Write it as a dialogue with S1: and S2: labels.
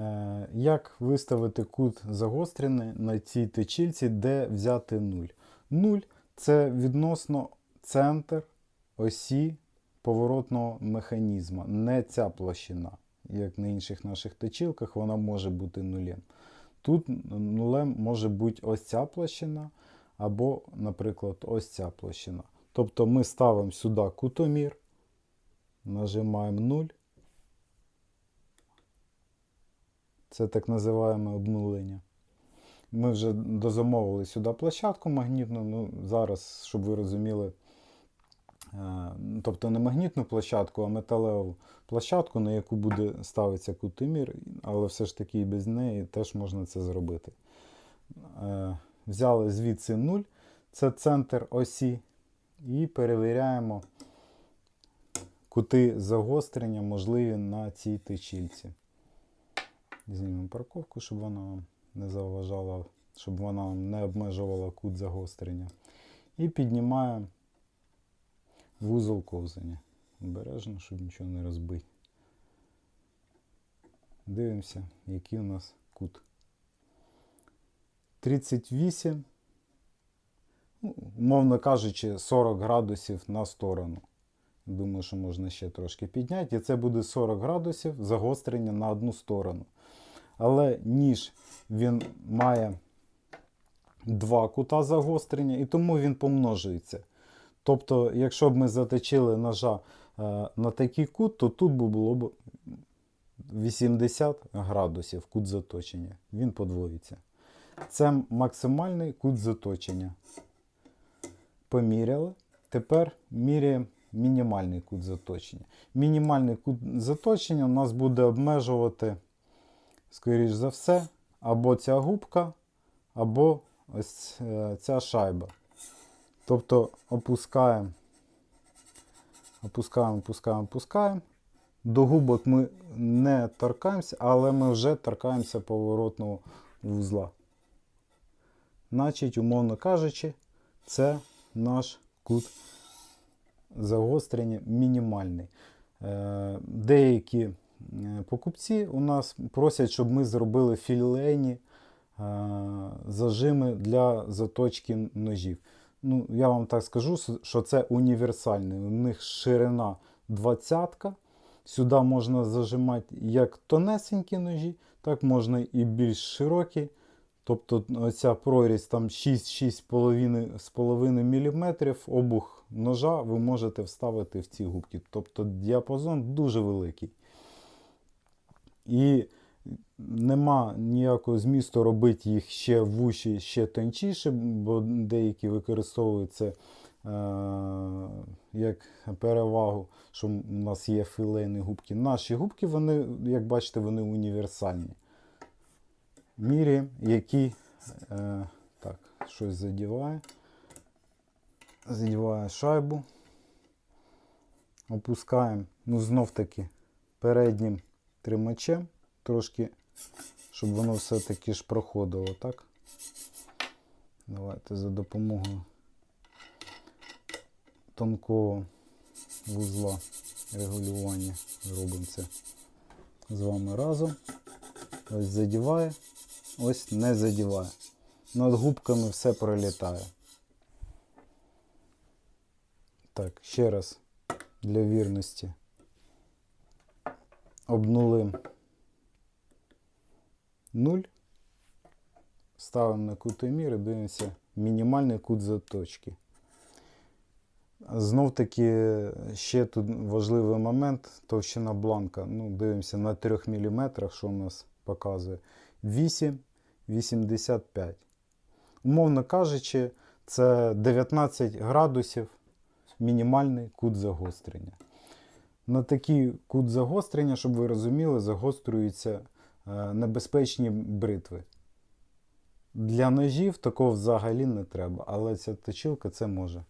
S1: Е, Як виставити кут загострений на цій точильці, де взяти 0? 0 це відносно центр осі поворотного механізму, не ця площина. Як на інших наших точилках, вона може бути нулем. Тут нулем може бути ось ця площина, або, наприклад, ось ця площина. Тобто ми ставимо сюди кутомір, нажимаємо 0. Це так називаємо обнулення. Ми вже дозамовили сюди площадку магнітну. Ну, зараз, щоб ви розуміли, е, тобто не магнітну площадку, а металеву площадку, на яку буде ставитися кутимір, але все ж таки і без неї теж можна це зробити. Е, Взяли звідси 0, це центр осі, і перевіряємо кути загострення можливі на цій точильці. Знімемо парковку, щоб вона не заважала, щоб вона не обмежувала кут загострення. І піднімаємо вузол ковзання. Обережно, щоб нічого не розбити. Дивимося, який у нас кут. 38, ну, умовно кажучи, 40 градусів на сторону. Думаю, що можна ще трошки підняти. І це буде 40 градусів загострення на одну сторону. Але ніж він має два кута загострення, і тому він помножується. Тобто, якщо б ми заточили ножа е, на такий кут, то тут би було б 80 градусів кут заточення. Він подвоїться. Це максимальний кут заточення. Поміряли. Тепер міряємо мінімальний кут заточення. Мінімальний кут заточення у нас буде обмежувати, скоріш за все, або ця губка, або ось е, ця шайба. Тобто опускаємо, опускаємо, опускаємо, опускаємо. До губок ми не торкаємося, але ми вже торкаємося поворотного вузла. Значить, умовно кажучи, це наш кут загострення мінімальний. Е, Деякі е, покупці у нас просять, щоб ми зробили філейні е, зажими для заточки ножів. Ну, я вам так скажу, що це універсальний. У них ширина 20. Сюди можна зажимати як тонесенькі ножі, так можна і більш широкі. Тобто оця прорізь там 6-6,5 мм обух ножа ви можете вставити в ці губки. Тобто діапазон дуже великий. І нема ніякого змісту робити їх ще вущі, ще тончіше, бо деякі використовують це е, як перевагу, що у нас є філейні губки. Наші губки, вони, як бачите, вони універсальні. Мірі, які е, так, щось задіває. Задіває шайбу. Опускаємо, ну знов таки переднім тримачем, трошки, щоб воно все-таки ж проходило, так? Давайте за допомогою тонкого вузла регулювання зробимо це з вами разом. Ось задіває, ось не задіває. Над губками все пролітає. Так, ще раз для вірності обнулим 0. Ставимо на кутомір і дивимося мінімальний кут заточки. Знов таки ще тут важливий момент, товщина бланка. Ну, Дивимося на 3 мм, що у нас показує. 8,85. Умовно кажучи, це 19 градусів мінімальний кут загострення. На такий кут загострення, щоб ви розуміли, загострюються е, небезпечні бритви. Для ножів такого взагалі не треба, але ця точилка це може.